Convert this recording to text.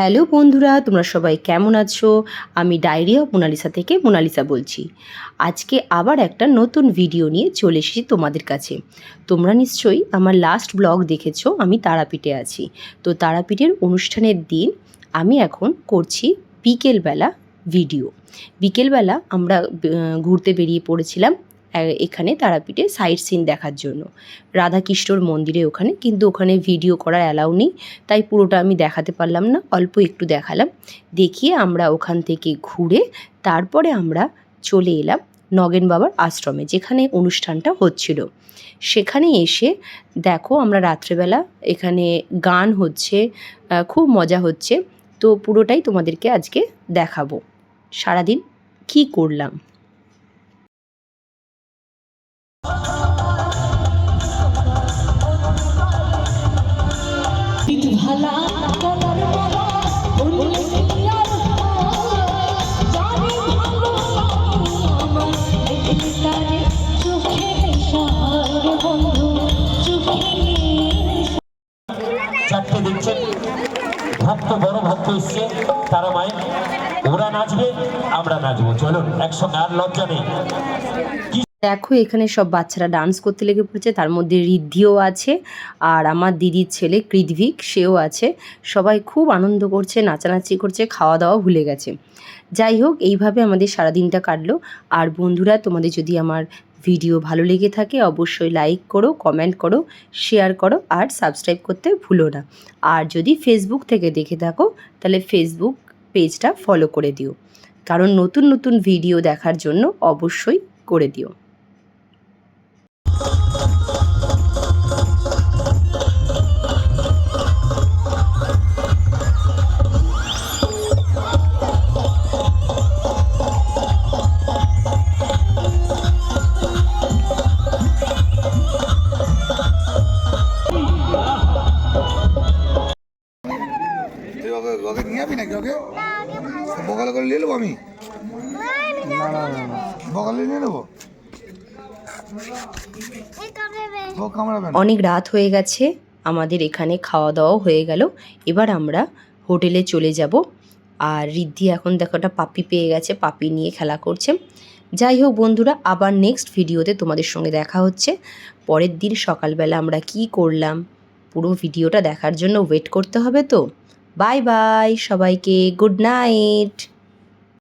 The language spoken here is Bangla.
হ্যালো বন্ধুরা, তোমরা সবাই কেমন আছো? আমি ডায়েরি অফ মোনালিসা থেকে মোনালিসা বলছি। আজকে আবার একটা নতুন ভিডিও নিয়ে চলে এসেছি তোমাদের কাছে। তোমরা নিশ্চয়ই আমার লাস্ট ব্লগ দেখেছ, আমি তারাপীঠে আছি। তো তারাপীঠের অনুষ্ঠানের দিন আমি এখন করছি বিকেলবেলা ভিডিও। বিকেলবেলা আমরা ঘুরতে বেরিয়ে পড়েছিলাম এখানে তারাপীঠে সাইট সিন দেখার জন্য। রাধাকৃষ্ণর মন্দিরে ওখানে, কিন্তু ওখানে ভিডিও করার অ্যালাউ নেই, তাই পুরোটা আমি দেখাতে পারলাম না, অল্প একটু দেখালাম। দেখিয়ে আমরা ওখান থেকে ঘুরে তারপরে আমরা চলে এলাম নগেন বাবার আশ্রমে, যেখানে অনুষ্ঠানটা হচ্ছিল। সেখানে এসে দেখো আমরা রাত্রেবেলা এখানে গান হচ্ছে খুব মজা হচ্ছে। তো পুরোটাই তোমাদেরকে আজকে দেখাবো। সারাদিন কি করলাম? ভক্ত, বড় ভক্ত এসছে, তারা মায়ের ওরা নাচবে, আমরা নাচবো। চলুন, একসঙ্গে আর লজ্জা নেই। দেখো, এখানে সব বাচ্চারা ডান্স করতে লেগে পড়েছে। তার মধ্যে রিদ্ধিও আছে আর আমার দিদির ছেলে কৃদ্ভিক সেও আছে। সবাই খুব আনন্দ করছে, নাচানাচি করছে খাওয়া দাওয়া ভুলে গেছে। যাই হোক, এইভাবে আমাদের সারাদিনটা কাটলো। আর বন্ধুরা, তোমাদের যদি আমার ভিডিও ভালো লেগে থাকে, অবশ্যই লাইক করো কমেন্ট করো শেয়ার করো আর সাবস্ক্রাইব করতে ভুলো না। আর যদি ফেসবুক থেকে দেখে থাকো, তাহলে ফেসবুক পেজটা ফলো করে দিও। কারণ নতুন নতুন ভিডিও দেখার জন্য অবশ্যই করে দিও। বকালে করে নিয়ে নেব আমি? বকালে নিয়ে নেব? অনেক রাত হয়ে গেছে আমাদের এখানে খাওয়া দাওয়াও হয়ে গেল। এবার আমরা হোটেলে চলে যাব। আর রিদ্ধি এখন দেখো একটা পাপি পেয়ে গেছে পাপি নিয়ে খেলা করছে। যাই হোক বন্ধুরা আবার নেক্সট ভিডিওতে তোমাদের সঙ্গে দেখা হচ্ছে। পরের দিন সকালবেলা আমরা কি করলাম? পুরো ভিডিওটা দেখার জন্য ওয়েট করতে হবে তো? বাই বাই সবাইকে গুড নাইট